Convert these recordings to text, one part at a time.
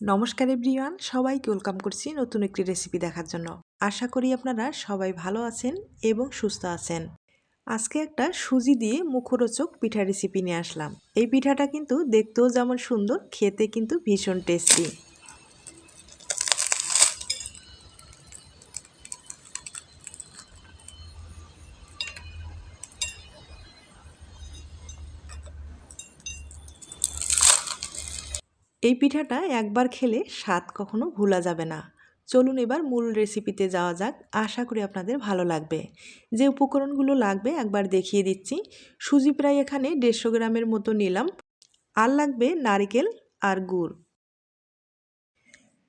নমস্কার এভরিওয়ান, সবাইকে ওয়েলকাম করছি নতুন একটি রেসিপি দেখার জন্য। আশা করি আপনারা সবাই ভালো আছেন এবং সুস্থ আছেন। আজকে একটা সুজি দিয়ে মুখরোচক পিঠা রেসিপি নিয়ে আসলাম। এই পিঠাটা কিন্তু দেখতেও যেমন সুন্দর, খেতে কিন্তু ভীষণ টেস্টি। এই পিঠাটা একবার খেলে স্বাদ কখনো ভোলা যাবে না। চলুন এবার মূল রেসিপিতে যাওয়া যাক। আশা করি আপনাদের ভালো লাগবে। যে উপকরণগুলো লাগবে একবার দেখিয়ে দিচ্ছি। সুজি প্রায় এখানে দেড়শো গ্রামের মতো নিলাম। আর লাগবে নারিকেল আর গুড়।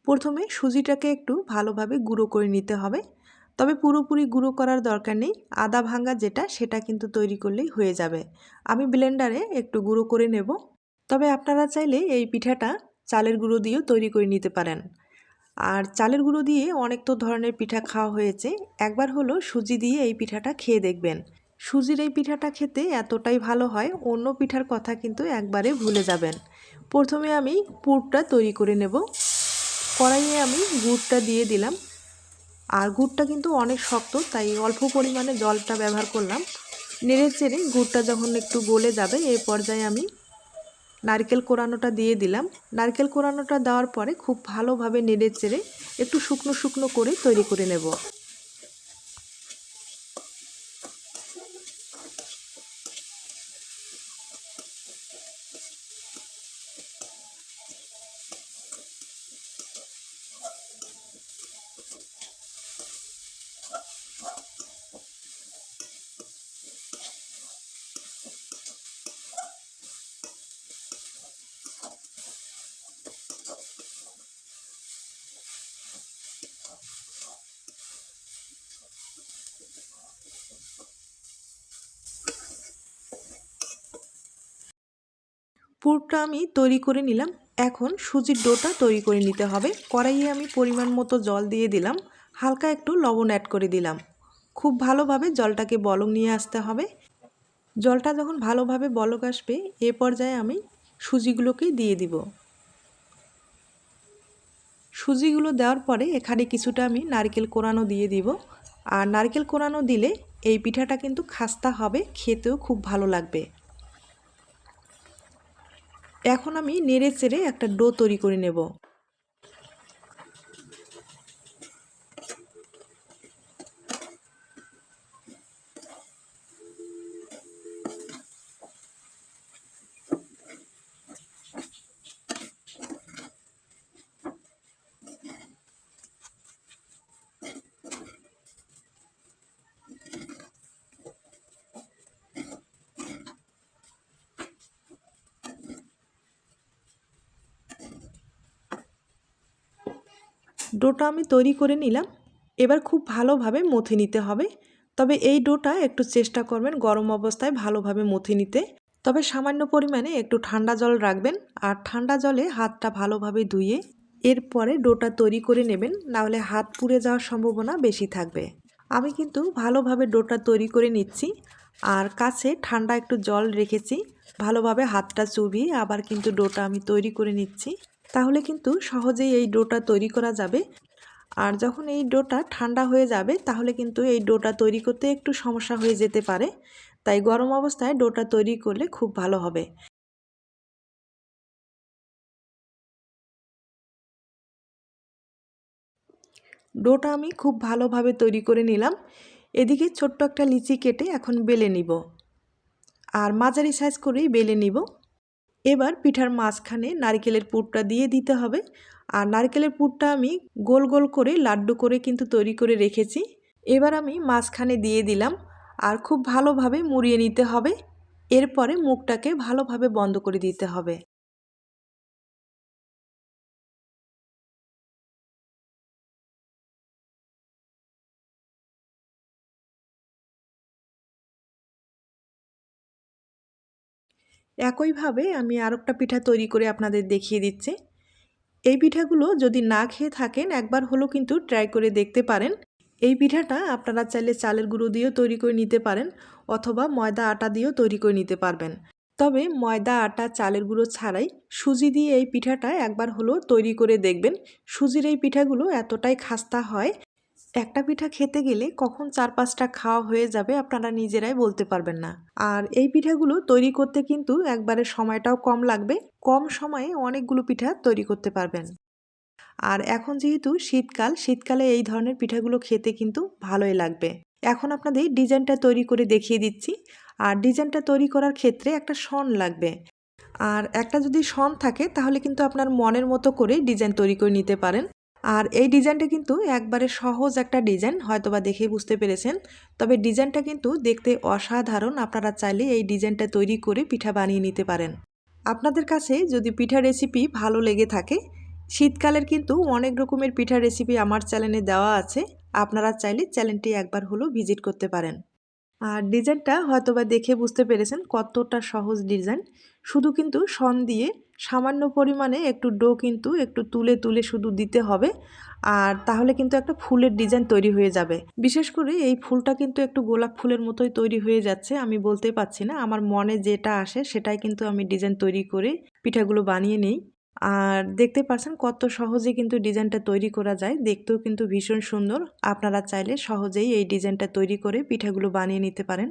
প্রথমে সুজিটাকে একটু ভালোভাবে গুঁড়ো করে নিতে হবে। তবে পুরোপুরি গুঁড়ো করার দরকার নেই। আদা ভাঙ্গা যেটা, সেটা কিন্তু তৈরি করলেই হয়ে যাবে। আমি ব্লেন্ডারে একটু গুঁড়ো করে নেব। তবে আপনারা চাইলে এই পিঠাটা চালের গুঁড়ো দিয়েও তৈরি করে নিতে পারেন। আর চালের গুঁড়ো দিয়ে অনেক তো ধরনের পিঠা খাওয়া হয়েছে, একবার হলো সুজি দিয়ে এই পিঠাটা খেয়ে দেখবেন। সুজির এই পিঠাটা খেতে এতটাই ভালো হয়, অন্য পিঠার কথা কিন্তু একবারে ভুলে যাবেন। প্রথমে আমি পুরটা তৈরি করে নেব। কড়াইয়ে আমি গুড়টা দিয়ে দিলাম। আর গুড়টা কিন্তু অনেক শক্ত, তাই অল্প পরিমাণে জলটা ব্যবহার করলাম। নেড়ে চেড়ে গুড়টা যখন একটু গলে যাবে এই পর্যায়ে আমি নারকেল কোরানোটা দিয়ে দিলাম। নারকেল কোরানোটা দেওয়ার পরে খুব ভালোভাবে নেড়ে চেড়ে একটু শুকনো শুকনো করে তৈরি করে নেব। পুরটা আমি তৈরি করে নিলাম। এখন সুজির ডোটা তৈরি করে নিতে হবে। কড়াইয়ে আমি পরিমাণ মতো জল দিয়ে দিলাম। হালকা একটু লবণ অ্যাড করে দিলাম। খুব ভালোভাবে জলটাকে বলক নিয়ে আসতে হবে। জলটা যখন ভালোভাবে বলক আসবে, এ পর্যায়ে আমি সুজিগুলোকে দিয়ে দিব। সুজিগুলো দেওয়ার পরে এখানে কিছুটা আমি নারকেল কোরানো দিয়ে দিব। আর নারকেল কোরানো দিলে এই পিঠাটা কিন্তু খাস্তা হবে, খেতেও খুব ভালো লাগবে। এখন আমি নেড়ে চেড়ে একটা ডো তৈরি করে নেব। ডোটা আমি তৈরি করে নিলাম। এবার খুব ভালোভাবে মথে নিতে হবে। তবে এই ডোটা একটু চেষ্টা করবেন গরম অবস্থায় ভালোভাবে মথে নিতে। তবে সামান্য পরিমাণে একটু ঠান্ডা জল রাখবেন আর ঠান্ডা জলে হাতটা ভালোভাবে ধুয়ে এরপরে ডোটা তৈরি করে নেবেন। নাহলে হাত পুড়ে যাওয়ার সম্ভাবনা বেশি থাকবে। আমি কিন্তু ভালোভাবে ডোটা তৈরি করে নিচ্ছি আর কাছে ঠান্ডা একটু জল রেখেছি। ভালোভাবে হাতটা চুবিয়ে আবার কিন্তু ডোটা আমি তৈরি করে নিচ্ছি। তাহলে কিন্তু সহজেই এই ডোটা তৈরি করা যাবে। আর যখন এই ডোটা ঠান্ডা হয়ে যাবে, তাহলে কিন্তু এই ডোটা তৈরি করতে একটু সমস্যা হয়ে যেতে পারে। তাই গরম অবস্থায় ডোটা তৈরি করলে খুব ভালো হবে। ডোটা আমি খুব ভালোভাবে তৈরি করে নিলাম। এদিকে ছোট্ট একটা লিচি কেটে এখন বেলে নিব। আর মাঝারি সাইজ করেই বেলে নিব। এবার পিঠার মাঝখানে নারকেলের পুরটা দিয়ে দিতে হবে। আর নারকেলের পুরটা আমি গোল গোল করে লাড্ডু করে কিন্তু তৈরি করে রেখেছি। এবার আমি মাঝখানে দিয়ে দিলাম আর খুব ভালোভাবে মুড়িয়ে নিতে হবে। এরপরে মুখটাকে ভালোভাবে বন্ধ করে দিতে হবে। একইভাবে আমি আরেকটা পিঠা তৈরি করে আপনাদের দেখিয়ে দিচ্ছি। এই পিঠাগুলো যদি না খেয়ে থাকেন, একবার হলো কিন্তু ট্রাই করে দেখতে পারেন। এই পিঠাটা আপনারা চাইলে চালের গুঁড়ো দিয়েও তৈরি করে নিতে পারেন অথবা ময়দা আটা দিয়েও তৈরি করে নিতে পারবেন। তবে ময়দা, আটা, চালের গুঁড়ো ছাড়াই সুজি দিয়ে এই পিঠাটা একবার হলো তৈরি করে দেখবেন। সুজির এই পিঠাগুলো এতটাই খাস্তা হয় একটা পিঠা খেতে গেলে কখন চার পাঁচটা খাওয়া হয়ে যাবে আপনারা নিজেরাই বলতে পারবেন না। আর এই পিঠাগুলো তৈরি করতে কিন্তু একবারে সময়টাও কম লাগবে, কম সময়ে অনেকগুলো পিঠা তৈরি করতে পারবেন। আর এখন যেহেতু শীতকাল, শীতকালে এই ধরনের পিঠাগুলো খেতে কিন্তু ভালোই লাগবে। এখন আপনাদের ডিজাইনটা তৈরি করে দেখিয়ে দিচ্ছি। আর ডিজাইনটা তৈরি করার ক্ষেত্রে একটা শন লাগবে। আর একটা যদি শন থাকে তাহলে কিন্তু আপনার মনের মতো করে ডিজাইন তৈরি করে নিতে পারেন। আর এই ডিজাইনটা কিন্তু একবারে সহজ একটা ডিজাইন, হয়তোবা দেখেই বুঝতে পেরেছেন। তবে ডিজাইনটা কিন্তু দেখতে অসাধারণ, আপনারা চাইলে এই ডিজাইনটা তৈরি করে পিঠা বানিয়ে নিতে পারেন। আপনাদের কাছে যদি পিঠা রেসিপি ভালো লেগে থাকে, শীতকালের কিন্তু অনেক রকমের পিঠা রেসিপি আমার চ্যানেলে দেওয়া আছে, আপনারা চাইলে চ্যানেলটি একবার হলেও ভিজিট করতে পারেন। আর ডিজাইনটা হয়তোবা দেখে বুঝতে পেরেছেন কতটা সহজ ডিজাইন। শুধু কিন্তু সন দিয়ে সামান্য পরিমাণে একটু ডো কিন্তু একটু তুলে তুলে শুধু দিতে হবে। আর তাহলে কিন্তু একটা ফুলের ডিজাইন তৈরি হয়ে যাবে। বিশেষ করে এই ফুলটা কিন্তু একটু গোলাপ ফুলের মতোই তৈরি হয়ে যাচ্ছে, আমি বলতে পারছি না। আমার মনে যেটা আসে সেটাই কিন্তু আমি ডিজাইন তৈরি করে পিঠাগুলো বানিয়ে নিই। আর দেখতে পাচ্ছেন কত সহজে কিন্তু ডিজাইনটা তৈরি করা যায়। দেখতেও কিন্তু ভীষণ সুন্দর। আপনারা চাইলে সহজেই এই ডিজাইনটা তৈরি করে পিঠাগুলো বানিয়ে নিতে পারেন।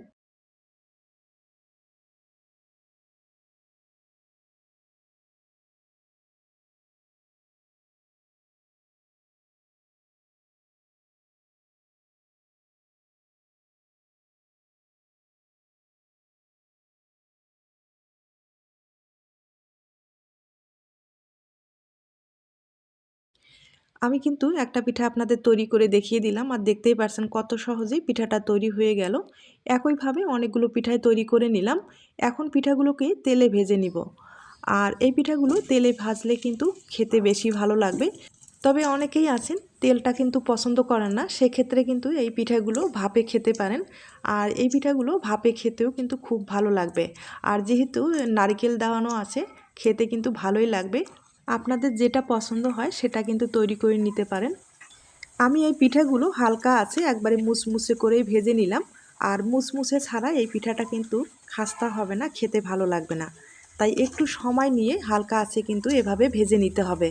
আমি কিন্তু একটা পিঠা আপনাদের তৈরি করে দেখিয়ে দিলাম আর দেখতেই পারছেন কত সহজেই পিঠাটা তৈরি হয়ে গেল। একইভাবে অনেকগুলো পিঠাই তৈরি করে নিলাম। এখন পিঠাগুলোকে তেলে ভেজে নিব। আর এই পিঠাগুলো তেলে ভাজলে কিন্তু খেতে বেশি ভালো লাগবে। তবে অনেকেই আছেন, তেলটা কিন্তু পছন্দ করেন না, সেক্ষেত্রে কিন্তু এই পিঠাগুলো ভাপে খেতে পারেন। আর এই পিঠাগুলো ভাপে খেতেও কিন্তু খুব ভালো লাগবে। আর যেহেতু নারকেল দেওয়ানো আছে, খেতে কিন্তু ভালোই লাগবে। আপনাদের যেটা পছন্দ হয় সেটা কিন্তু তৈরি করে নিতে পারেন। আমি এই পিঠাগুলো হালকা আছে, একবারে মুসমুসে করেই ভেজে নিলাম। আর মুসমুসে ছাড়া এই পিঠাটা কিন্তু খাস্তা হবে না, খেতে ভালো লাগবে না। তাই একটু সময় নিয়ে হালকা আছে কিন্তু এভাবে ভেজে নিতে হবে।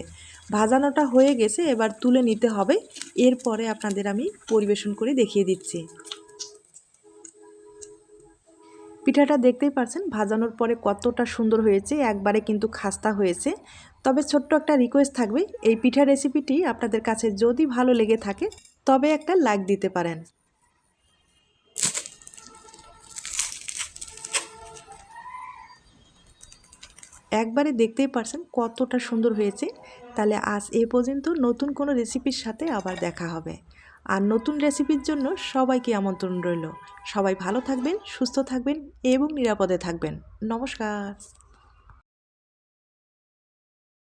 ভাজানোটা হয়ে গেছে, এবার তুলে নিতে হবে। এরপরে আপনাদের আমি পরিবেশন করে দেখিয়ে দিচ্ছি। পিঠাটা দেখতেই পারছেন, ভাজানোর পরে কতটা সুন্দর হয়েছে, একবারে কিন্তু খাস্তা হয়েছে। তবে ছোট্ট একটা রিকোয়েস্ট থাকবে, এই পিঠা রেসিপিটি আপনাদের কাছে যদি ভালো লেগে থাকে, তবে একটা লাইক দিতে পারেন। একবারে দেখতেই পারছেন কতটা সুন্দর হয়েছে। তাহলে আজ এ পর্যন্ত নতুন কোনো রেসিপির সাথে আবার দেখা হবে। আর নতুন রেসিপির জন্য সবাইকে আমন্ত্রণ রইল। সবাই ভালো থাকবেন, সুস্থ থাকবেন এবং নিরাপদে থাকবেন। নমস্কার।